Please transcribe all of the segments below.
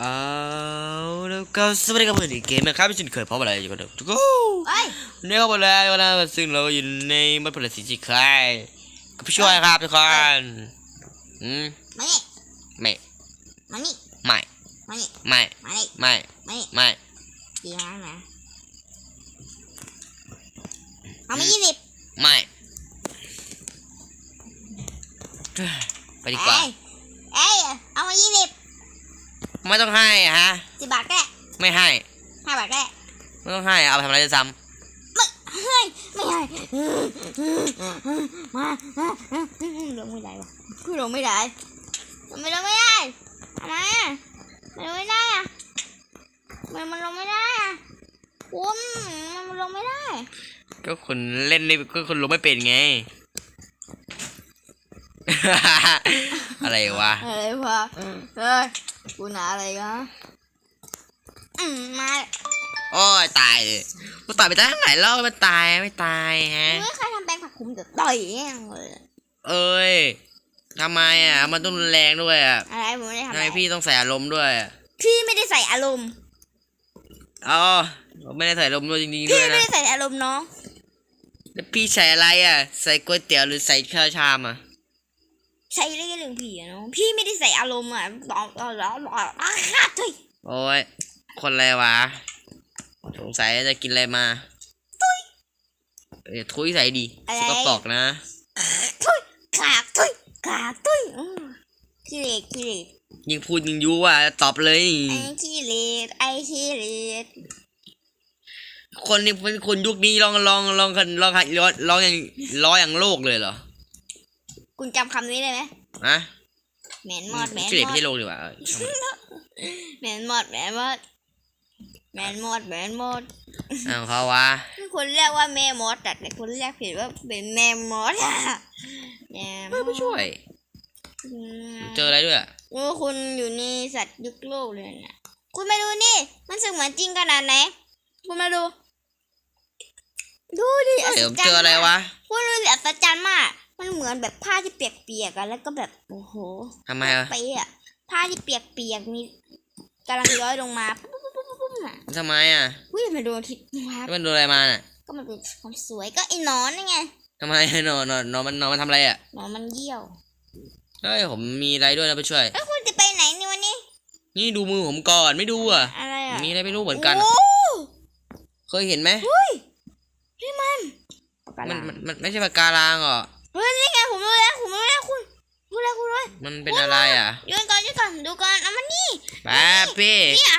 เอาแล้วก็สวัสดีครับเพื่อนอีกเกมนะครับที่ฉันเคยพบอะไรอยู่กันเดิมทุกคนเฮ้ยวันนี้เข้ามาแล้วนะซึ่งเราอยู่ในมัดผลิตสินค้ากับผู้ช่วยครับทุกคนอืมมานี่ไม่มานี่ไม่มานี่ไม่มานี่ไม่มานี่ไม่ดีมากนะเอามายี่สิบไม่ไปดีกว่า เอ้ยเอ้ยเอามายี่สิบ ไม่ต้องให้อะฮะ สิบบาทก็ได้ไม่ให้ ห้าบาทก็ได้ไม่ต้องให้ เอาไปทำอะไรจะซ้ไม่เฮ้ยไม่ให้มาลงไม่ได้วะคือลงไม่ได้ทำไมลงไม่ได้ทำไมอะมันลงไม่ได้อะมันมันลงไม่ได้อะคุณมันลงไม่ได้ำก็คนเล่นนี่ก็คนรู้ไม่เป็นไง อะไรวะ อะไรวะเฮ้ยกูหนาอะไรกันอืมมาโอ้ยตายเลยกูตายไปตั้งหลายรอบมันตายไม่ตายฮะไม่เคยทำแปลงผักคุมแต่ต่อยแม่งเลยเอ้ยทำไมอะ มันต้องรุนแรงด้วยอะอะไรผมไม่ได้ทำทำอะไมไรพี่ต้องใส่อารมณ์ด้วยอะพี่ไม่ได้ใส่อารมณ์อ๋อไม่ได้ใส่อารมณ์ด้วยจริงๆพี่ด้วยไม่นะได้ใส่อารมณ์น้องแล้วพี่ใส่อะไรอะ ใส่ก๋วยเตี๋ยวหรือใส่ข้าวชามอะ ใส่เรื่องเรื่องผีอะน้องพี่ไม่ได้ใส่อารมณ์อะบอกบอกบอบอกอาฆาตเฮ้ยโอ้ย คนอะไรวะ สงสัยจะกินอะไรมา เออทุยใส่ดีสกปรกนะ ทุยขากทุยขากทุยอืมขี้เหล็กขี้เหล็กยิงพูดยิงยุอะตอบเลย ไอ้ขี้เหล็กไอ้ขี้เหล็กคนนี้เป็นคนยุคนี้ลองลองลองลองลองลองอย่างล้ออย่างโลกเลยเหรอ คุณจำคำนี้ได้ไหมฮะแมนมอดแมนชื่อเด็กมอไม่ดใช่โลกดีกว่าเออช่างมันแมนมอดแมนมอดแมนมอดแมนมอดอ้าวเขาวะคนเรียกว่าแม่มดแต่แต่คนเรียกผิดว่าเป็นแม่มดอะแม่มเออดไม่ช่วยอืมเจออะไรด้วยอะโอ้คุณอยู่ในสัตว์ยุคโลกเลยนะคุณมาดูนี่ มันสึกเหมือนจริงขนาดไหนคุณมาดู ดูดิเดี๋ยวศเจออะไรวะคุณดูดิอัศจรรย์มาก มันเหมือนแบบผ้าที่เปียกๆอะแล้วก็แบบโอ้โหทำไมอะไปอะผ้าที่เปียกๆมีกำลังย้อยลงมาปุ๊บปุ๊บปุ๊บปุ๊บปุ๊บอะทำไมอะอุ้ยมาดูทิศมาแล้วมันโดนอะไรมาน่ะก็มันเป็นความสวยก็ไอ้หนอนนี่ไงทำไมนอนนอนนอนมันนอนมันทำอะไรอะหนอนมันเยี่ยวเฮ้ยผมมีอะไรด้วยนะไปช่วยเอ้ยคุณจะไปไหนนี่วันนี้ นี่ดูมือผมก่อนไม่ดูอะอะไรอะมีอะไรไม่รู้เหมือนกันอะโอ้เคยเห็นไหมนี่มันปากมันกามันมันไม่ใช่ปากการังเหรอ เฮ้ยนี่ไงผมรู้แล้วผมรู้แล้วคุณรู้แล้วคุณรู้แล้วมันเป็นอะไรอะโยนก่อนโยนก่อนดูก่อนเอามันนี่แป๊บพี่นี่อ่า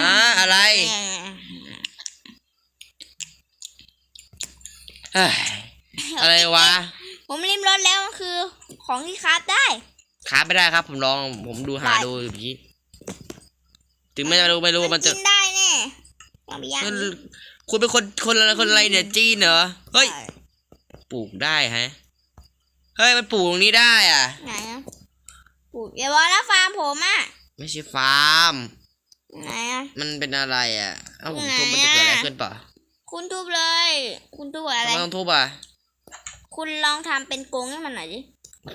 อะอะไรเอ้ยอะไรวะ ผมริมรถแล้วมันคือของที่คราฟได้ค้าไม่ได้ครับ ผมลองผมดูหาดูอยู่พี่ถึงไม่รู้ไม่รู้ว่ามันจะกินได้แน่ลองไปย่าง คุณดิคุณเป็นคนคนอะไรคนอะไรเนี่ยจีนเหรอเฮ้ยปลูกได้ฮะเฮ้ยมันปลูกตรงนี้ได้อะไหนอะปลูกอย่าบอกนะฟาร์มผมอะไม่ใช่ฟาร์มไหนอะมันเป็นอะไรอะเอ้าผมไหนทุบมันจะเกิดอะไรอะขึ้นป่ะคุณทุบเลย คุณทุบอะทำไรไมต้องทุบอะคุณลองทำเป็นกรงให้มันหน่อยดิ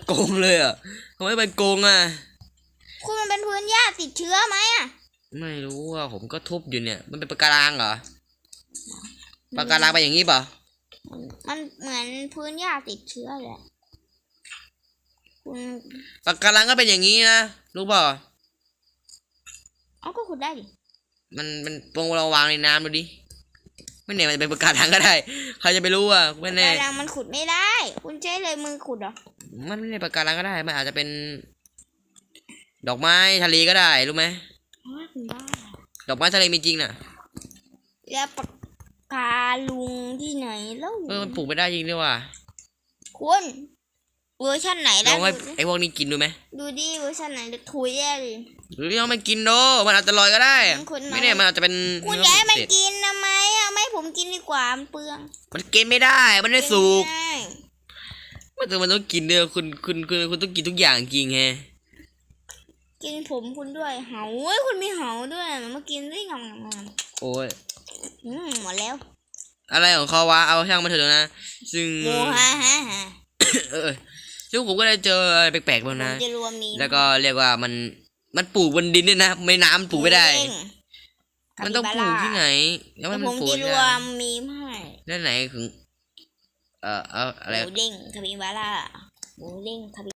โกงเลยอะทำไมเป็นโกงอะ คุณมันเป็นพื้นหญ้าติดเชื้อไหมอะ ไม่รู้อะผมก็ทุบอยู่เนี่ย มันเป็นปะการังเหรอ ปะการังไปนอย่างนี้ป่ะมันเหมือนพื้นหญ้าติดเชื้อเลยอะคุณปะการังก็เป็นอย่างนี้นะรู้ป่ะเอาก็ขุดได้ดิมันมันปงเราวางในน้ำดูดิไม่แน่มันจะเป็นปะการังก็ได้ใครจะไปรู้อะไม่แน่กำลังมันขุดไม่ได้ คุณใช้เลยมือขุดเหรอมันไม่ใช่ปะการังก็ได้ มันอาจจะเป็น ดอกไม้ทะเลก็ได้รู้ไหมโอ้ยคุณบ้าดอกไม้ทะเลมีจริงน่ะแล้วปา กกาลุงที่ไหนแล้วเออมันปลูกไม่ได้จริงด้วยว่ะคุณเวอร์ชันไหนลแล้อวงให้ดูดิไอ้พวกนี้กินดูไหมดูดิเวอร์ชันไหนจะถุยแย่เลยหรือลองไม่กินดูมันอาจจะลอยก็ได้มันคนน้อยไม่แน่มันอาจจะเป็นคุณอเนื้ย่าอให้มันเศษกินทำไมอะไม่ให้ผมกินดีกว่ามันเปลือง มันกินไม่ได้มันไม่สุกไม่ได้มันต้องมันต้องกินเด้อคุณคุณคุณคุณต้องกินทุกอย่างจริงแฮะกินผมคุณด้วยเหาเว้ยคุณมีเหาด้วยมันมากินด้วยงำงำโอ้ยๆ อืมหมดแล้วอะไรของเขาวะเอาช่างมาเถอะนะ ซึ่งโมฮ่าฮ่าฮ่าเออซึ่งผมก็ได้เจออะไรแปลกๆบ้างผนะมจะรวมมีแล้วก็เรียกว่ามันมันปลูกบนดินด้วยนะไม่น้ำปลูกไม่ได้ มันต้องปลูกที่ไหน แล้วแต่มันผมปลูกจะที่รไหวนมมีให้แล้วไหนถึง เอ่อเอาอะไร หมูเด้งคาปิบาร่าหมูเด้งคาปิ